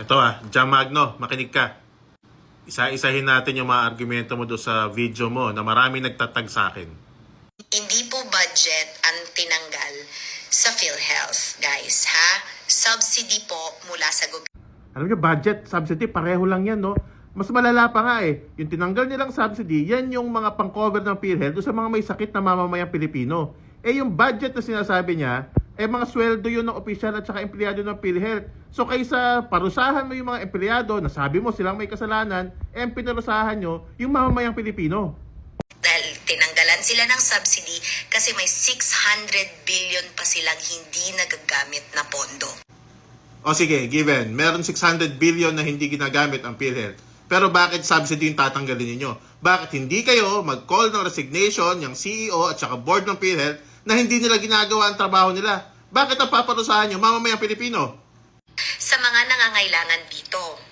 Ito ah, Jam Magno, makinig ka. Isa-isahin natin yung mga argumento mo doon sa video mo na marami nagtatag sa akin. Hindi po budget ang tinanggal sa PhilHealth, guys, ha? Subsidy po mula sa gobyerno. Alam nyo, budget, subsidy, pareho lang yan, no? Mas malala pa nga eh. Yung tinanggal nilang subsidy, yan yung mga pang-cover ng PhilHealth doon sa mga may sakit na mamamayang Pilipino. Eh yung budget na sinasabi niya, eh mga sweldo yun ng opisyal at saka empleyado ng PhilHealth. So kaysa parusahan mo yung mga empleyado na sabi mo silang may kasalanan, eh pinarusahan nyo yung mamamayang Pilipino. Dahil tinanggalan sila ng subsidy kasi may 600 billion pa silang hindi nagagamit na pondo. O sige, given, meron 600 billion na hindi ginagamit ang PhilHealth. Pero bakit subsidy yung tatanggalin ninyo? Bakit hindi kayo mag-call ng resignation yung CEO at saka board ng PhilHealth na hindi nila ginagawa ang trabaho nila? Bakit ang paparusahan nyo, mamamayang Pilipino? Sa mga nangangailangan dito.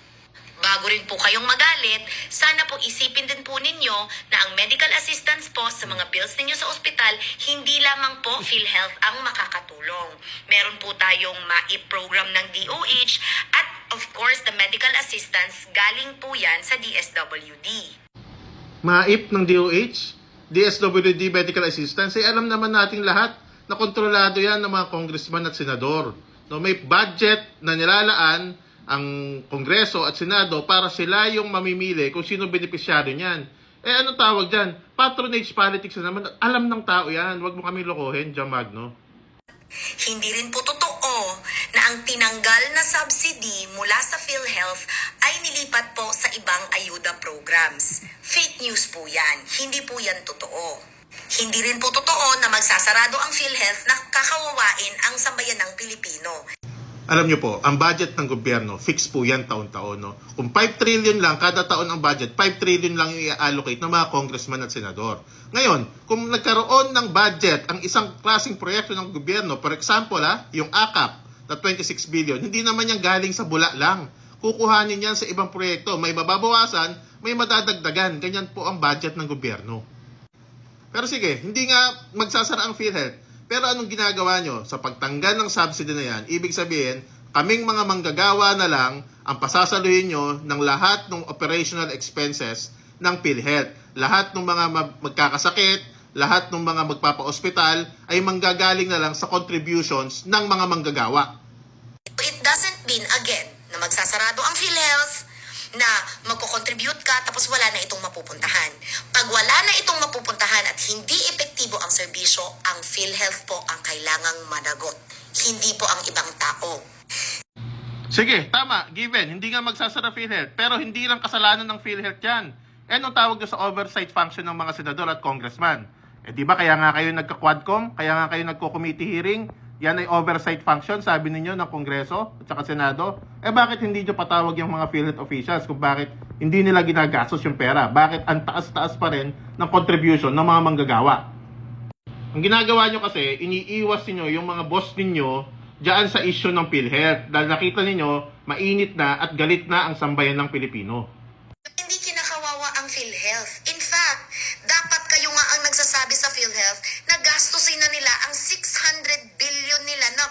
Bago rin po kayong magalit, sana po isipin din po ninyo na ang medical assistance po sa mga bills ninyo sa ospital, hindi lamang po PhilHealth ang makakatulong. Meron po tayong MAIP program ng DOH at of course the medical assistance galing po yan sa DSWD. MAIP ng DOH, DSWD Medical Assistance, eh alam naman nating lahat na kontrolado yan ng mga congressman at senador. No, may budget na nilalaan ang Kongreso at Senado para sila yung mamimili kung sino benepisyaryo niyan. Eh ano tawag dyan? Patronage politics na naman. Alam ng tao yan. Huwag mo kami lokohin, John Magno. Hindi rin po totoo na ang tinanggal na subsidy mula sa PhilHealth ay nilipat po sa ibang ayuda programs. Fake news po yan. Hindi po yan totoo. Hindi rin po totoo na magsasarado ang PhilHealth na kakawawain ang sambayan ng Pilipino. Alam niyo po, ang budget ng gobyerno, fix po yan taon-taon. No? Kung 5 trillion lang, kada taon ang budget, 5 trillion lang yung i-allocate ng mga congressman at senador. Ngayon, kung nagkaroon ng budget ang isang klaseng proyekto ng gobyerno, for example, ha, yung AKAP na 26 billion, hindi naman yan galing sa bula lang. Kukuhanin yan sa ibang proyekto. May mababawasan, may madadagdagan. Ganyan po ang budget ng gobyerno. Pero sige, hindi nga magsasara ang PhilHealth. Pero anong ginagawa nyo? Sa pagtanggal ng subsidy na yan, ibig sabihin, kaming mga manggagawa na lang ang pasasaluhin nyo ng lahat ng operational expenses ng PhilHealth. Lahat ng mga mag- magkakasakit, lahat ng mga magpapa-ospital ay manggagaling na lang sa contributions ng mga manggagawa. It doesn't mean, again, na magsasarado ang PhilHealth, na magko-contribute ka tapos wala na itong mapupuntahan. Pag wala na itong mapupuntahan at hindi ang serbisyo, ang PhilHealth po ang kailangang managot. Hindi po ang ibang tao. Sige, tama, given, hindi nga magsasara PhilHealth, pero hindi lang kasalanan ng PhilHealth yan. Eh, anong tawag sa oversight function ng mga senador at congressman? Eh, di ba, kaya nga kayo nagka-quadcom, kaya nga kayo nagko-committee hearing, yan ay oversight function, sabi ninyo, ng Kongreso at saka Senado. Eh, bakit hindi nyo patawag yung mga PhilHealth officials kung bakit hindi nila ginagastos yung pera? Bakit ang taas-taas pa rin ng contribution ng mga manggagawa? Ang ginagawa nyo kasi, iniiwas niyo yung mga boss ninyo diyan sa issue ng PhilHealth dahil nakita ninyo mainit na at galit na ang sambayan ng Pilipino. Hindi kinakawawa ang PhilHealth. In fact, dapat kayo nga ang nagsasabi sa PhilHealth na gastusin na nila ang 600 billion nila na,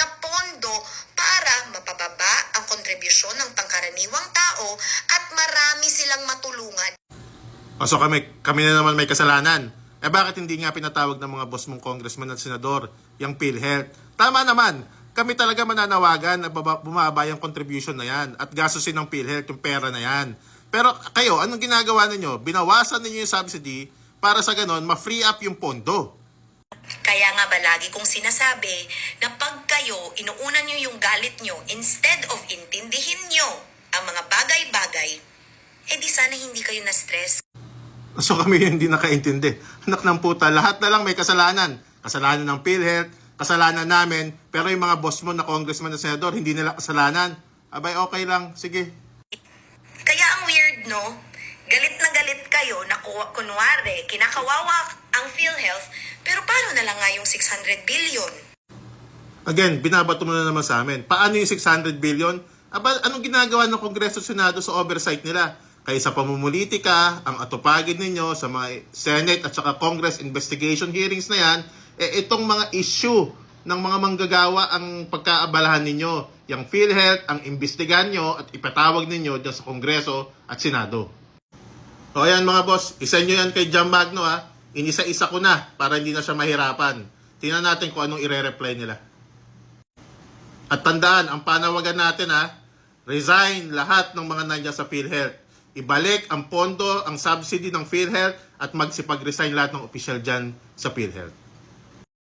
na pondo para mapababa ang kontribusyon ng pangkaraniwang tao at marami silang matulungan. O so kami, kami na naman may kasalanan. Eh bakit hindi nga pinatawag ng mga boss mong congressman at senador yung PhilHealth? Tama naman, kami talaga mananawagan na bumaba yung contribution na yan at gastusin ng PhilHealth yung pera na yan. Pero kayo, anong ginagawa ninyo? Binawasan ninyo yung subsidy para sa ganon ma-free up yung pondo. Kaya nga ba lagi kong sinasabi na pag kayo inuunan nyo yung galit nyo instead of intindihin nyo ang mga bagay-bagay, eh di sana hindi kayo na-stress. So kami hindi nakaintindi. Anak ng puta, lahat na lang may kasalanan. Kasalanan ng PhilHealth, kasalanan namin, pero yung mga boss mo na congressman at senador, hindi nila kasalanan. Abay, okay lang. Sige. Kaya ang weird, no? Galit na galit kayo na kunwari, kinakawawa ang PhilHealth, pero paano na lang nga yung 600 billion? Again, binabato mo na naman sa amin. Paano yung 600 billion? Aba, anong ginagawa ng Kongreso Senado sa oversight nila? Kaya sa pamumulitika, ang atupagin ninyo sa mga Senate at saka Congress investigation hearings na yan, eh itong mga issue ng mga manggagawa ang pagkaabalahan ninyo. Yung PhilHealth, ang imbestigahan nyo at ipatawag ninyo dyan sa Kongreso at Senado. O ayan mga boss, isa nyo yan kay Jam Magno ha. Inisa-isa ko na para hindi na siya mahirapan. Tingnan natin kung anong ire-reply nila. At tandaan, ang panawagan natin ha, resign lahat ng mga nandiyan sa PhilHealth. Ibalik ang pondo, ang subsidy ng PhilHealth at magsipag-resign lahat ng opisyal dyan sa PhilHealth.